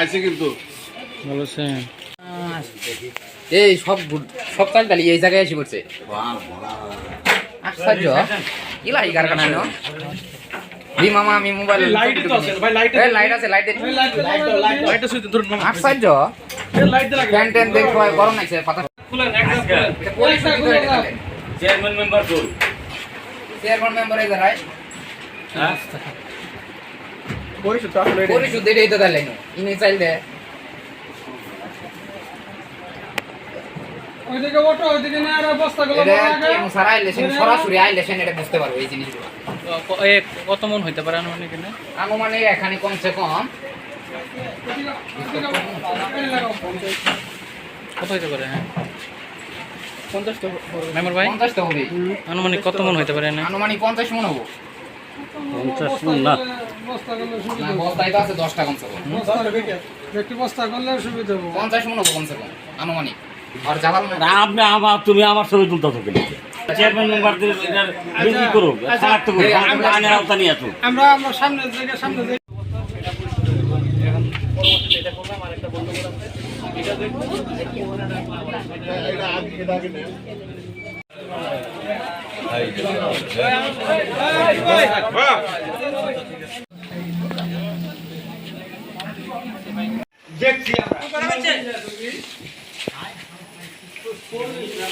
আইসে কিন্তু। বলেছেন এই সব সব চাল ডালি এই জায়গায় এসে পড়ছে। আশ্চর্য। ইলা এই কারখানা ন? দি মামা আমি মোবাইল লাইট তো আছে ভাই লাইট এই লাইট আছে লাইট লাইট আছে ধরুন মামা। আশ্চর্য। লাইট দিয়ে ফ্যান ট্যান দেখো গরম লাগছে পাতা এটা তাহলে। চেয়ারম্যান মেম্বার চেয়ারম্যান মেম্বার এই দাঁড়ায় হ্যাঁ। পরিশুদ্ধ আসলে পরিশুদ্ধ এটাই তো তাহলে ইনি চাইল দে ওইদিকে ওটো ওইদিকে না আর বস্তাগুলো এটা বড় আগে। কেমন সারা আইলেছেন এটা বুঝতে পারব এই জিনিসগুলো। কত মন হইতে পারে আনুমানিক এখানে আনুমানিক এখানে কমসে কম। কত হইতে পারে হ্যাঁ পঞ্চাশ তো মেম্বার ভাই? পঞ্চাশ তো হবে আনুমানিক কত মন হইতে পারে না আনুমানিক পঞ্চাশ মন হব। পঞ্চাশ মন না আপনি আমার তুমি আমার ছবি তুলতেছো কেন? চেয়ারম্যান মেম্বারদের বিক্রি করুক শনাক্ত করুক আমি আইনের আওতা নিয়ে আসুক আমরা আমরা সামনে থেকে সামনে থেকে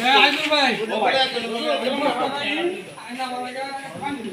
হ্যাঁ আইজুল ভাই আয়না বালাগা পানি দে।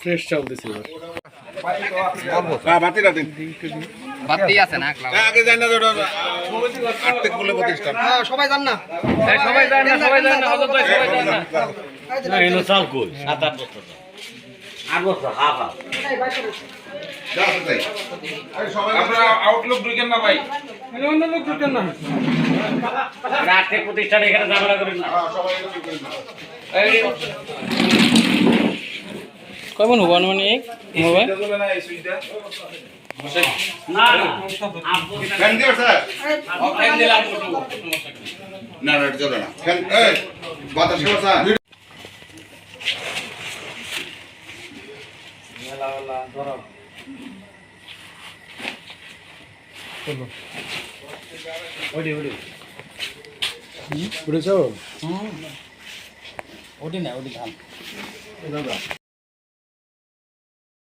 ফ্রেশ চাল দিছি হ্যাঁ বাতিটা দিন। বাতি আছে না হ্যাঁ, আগে যাই না আর্থিক বলে প্রতিষ্ঠান। সবাই জান না। সবাই না সবাই যায় না সবাই যায় না। না এনো চাল কই? সাত আট বছর আট বছর হাফ হাফ। যা আছে তাই। আরে সবাই আপনারা আউটলুক ঢুকেন না ভাই। অন্য লোক ঢুকেন না। আর্থিক প্রতিষ্ঠান এখানে ঝামেলা না। করে দাও। কয় মন হব? আনুমানিক মোবাইল না না স্যার। না না এটা চলে। না ফ্যান এই বাতাস কেমন স্যার ওটি না ওটি ধান